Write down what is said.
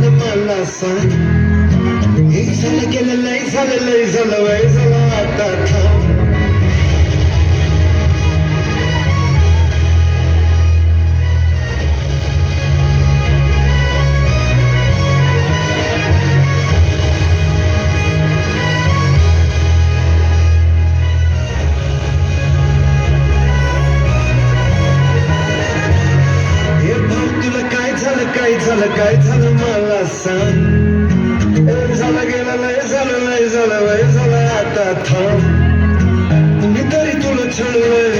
मला सांग हे झालं गेलं लय झालं लय झालं वय झालं आता थांब हे भाऊ तुला काय झालं काय झालं झालं वय झालं आता थांब. मी तरी तुला छळवय